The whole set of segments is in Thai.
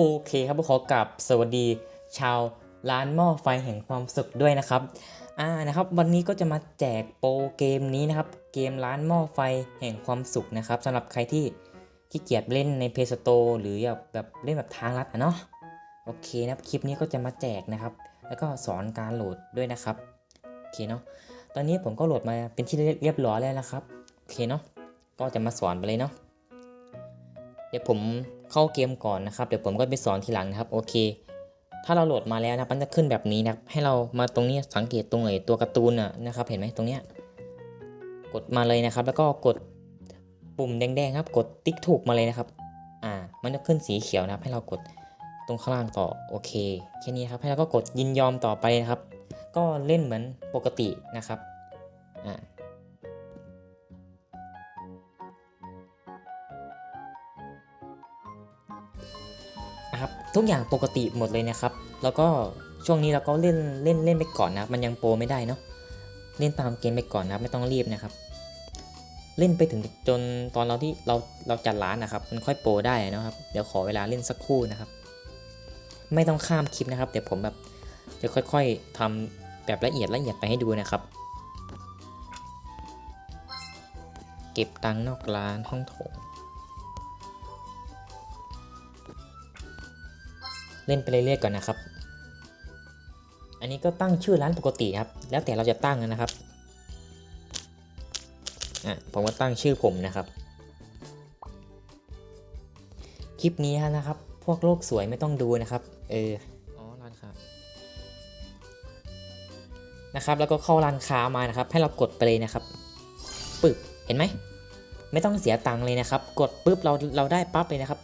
โอเคครับขอกลับสวัสดีชาวร้านหม้อไฟแห่งความสุขด้วยนะครับ อ่านะครับ วันนี้ก็จะมาแจกโปรเกมนี้นะครับ เกมร้านหม้อไฟแห่งความสุขนะครับสำหรับใครที่ขี้เกียจเล่นใน p พ s ส Store หรือแบบเล่นแบบทางลัดอะเนาะโอเคนะครับคลิปนี้ก็จะมาแจกนะครับ แล้วก็สอนการโหลดด้วยนะครับโอเคเนาะตอนนี้ผมก็โหลดมาเป็นที่เรียบร้อยแล้วนะครับโอเคเนาะก็จะมาสอนไปเลยเนาะ เดี๋ยวผมเข้าเกมก่อนนะครับ เดี๋ยวผมก็ไปสอนทีหลังนะครับโอเค ถ้าเราโหลดมาแล้วนะมันจะขึ้นแบบนี้นะครับ ให้เรามาตรงนี้สังเกตตรงไหนตัวการ์ตูนอะนะครับ เห็นไหมตรงเนี้ยกดมาเลยนะครับ แล้วก็กดปุ่มแดงๆครับ กดติ๊กถูกมาเลยนะครับ อ่า มันจะขึ้นสีเขียวนะครับ ให้เรากดตรงข้างล่างต่อโอเคแค่นี้ครับ ให้เราก็กดยินยอมต่อไปนะครับ ก็เล่นเหมือนปกตินะครับ อ่า นะครับทุกอย่างปกติหมดเลยนะครับ แล้วก็ช่วงนี้เราก็เล่นเล่นเล่นไปก่อนนะมันยังโปรไม่ได้เนาะเล่นตามเกมไปก่อนนะครับไม่ต้องรีบนะครับ เล่นไปถึงจนตอนเราที่เราเราจัดร้านนะครับ มันค่อยโปรได้นะครับ เดี๋ยวขอเวลาเล่นสักครู่นะครับ ไม่ต้องข้ามคลิปนะครับเดี๋ยวผมแบบจะค่อย ๆทำแบบละเอียดละเอียดไปให้ดูนะครับ เก็บตังค์นอกร้านห้องโถง เล่นไปเรื่อยๆก่อนนะครับ อันนี้ก็ตั้งชื่อร้านปกติครับ แล้วแต่เราจะตั้งนะครับอะผมก็ตั้งชื่อผมนะครับ คลิปนี้นะครับ พวกโลกสวยไม่ต้องดูนะครับ เอออ๋อร้านค้านะครับ แล้วก็เข้าร้านค้ามานะครับ ให้เรากดไปเลยนะครับปึกเห็นไหม ไม่ต้องเสียตังค์เลยนะครับ กดปุ๊บเราเราได้ปั๊บเลยนะครับ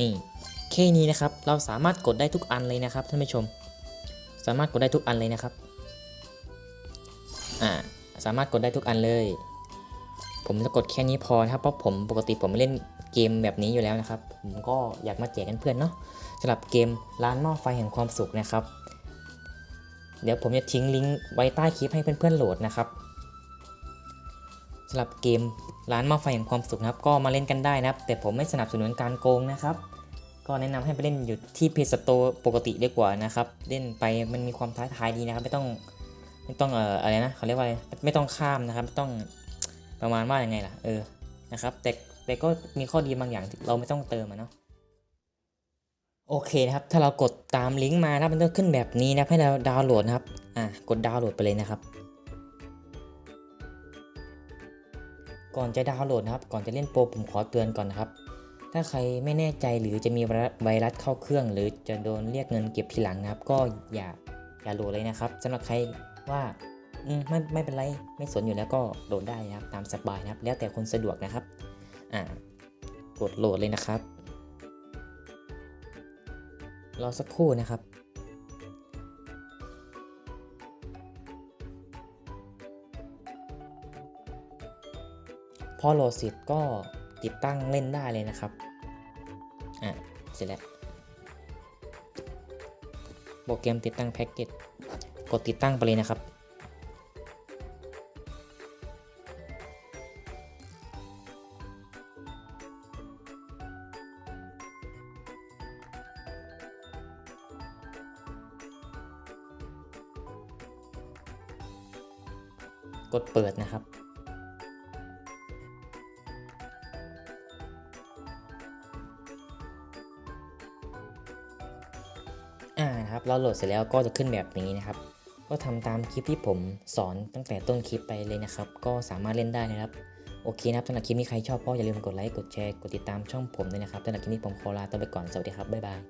นี่ แค่นี้นะครับ เราสามารถกดได้ทุกอันเลยนะครับท่านผู้ชม สามารถกดได้ทุกอันเลยนะครับ อ่า สามารถกดได้ทุกอันเลย ผมจะกดแค่นี้พอนะครับ เพราะผมปกติผมเล่นเกมแบบนี้อยู่แล้วนะครับ ผมก็อยากมาแจกกันเพื่อนเนาะสำหรับเกมร้านหม้อไฟแห่งความสุขนะครับ เดี๋ยวผมจะทิ้งลิงก์ไว้ใต้คลิปให้เพื่อนๆโหลดนะครับสำหรับเกมร้านหม้อไฟแห่งความสุขนะครับ ก็มาเล่นกันได้นะครับ แต่ผมไม่สนับสนุนการโกงนะครับ ก็แนะนำให้ไปเล่นอยู่ที่เพจสโตปกติดีกว่านะครับ เล่นไปมันมีความท้าทายดีนะครับ ไม่ต้องไม่ต้องเอ่ออะไรนะเขาเรียกว่าอะไรไม่ต้องข้ามนะครับไม่ต้องประมาณว่ายังไงล่ะเออนะครับ แต่แต่ก็มีข้อดีบางอย่างที่เราไม่ต้องเติมอะเนาะโอเคนะครับ ถ้าเรากดตามลิงก์มานะครับมันจะขึ้นแบบนี้นะครับให้เราดาวน์โหลดนะครับอะกดดาวน์โหลดไปเลยนะครับ ก่อนจะดาวน์โหลดนะครับ ก่อนจะเล่นโปรผมขอเตือนก่อนนะครับ ถ้าใครไม่แน่ใจหรือจะมีไวรัสเข้าเครื่อง หรือจะโดนเรียกเงินเก็บทีหลังนะครับ ก็อย่าอย่าโหลดเลยนะครับสำหรับใครว่าอไม่ไม่เป็นไรไม่สนอยู่แล้วก็โหลดได้นะครับ ตามสบายนะครับ แล้วแต่คนสะดวกนะครับอ่ากดโหลดเลยนะครับรอสักครู่นะครับพอโหลดเสร็จก็ติดตั้งเล่นได้เลยนะครับ อะเสร็จแล้วโปรแกรมติดตั้งแพ็กเกจกดติดตั้งไปเลยนะครับ กดเปิดนะครับ อ่านะครับเราโหลดเสร็จแล้วก็จะขึ้นแบบนี้นะครับ ก็ทำตามคลิปที่ผมสอนตั้งแต่ต้นคลิปไปเลยนะครับ ก็สามารถเล่นได้นะครับโอเคนะครับสำหรับคลิปนี้ใครชอบก็อย่าลืมกดไลค์กดแชร์กดติดตามช่องผมด้วยนะครับสำหรับคลิปนี้ผมขอลาตัวไปก่อนสวัสดีครับบ๊ายบาย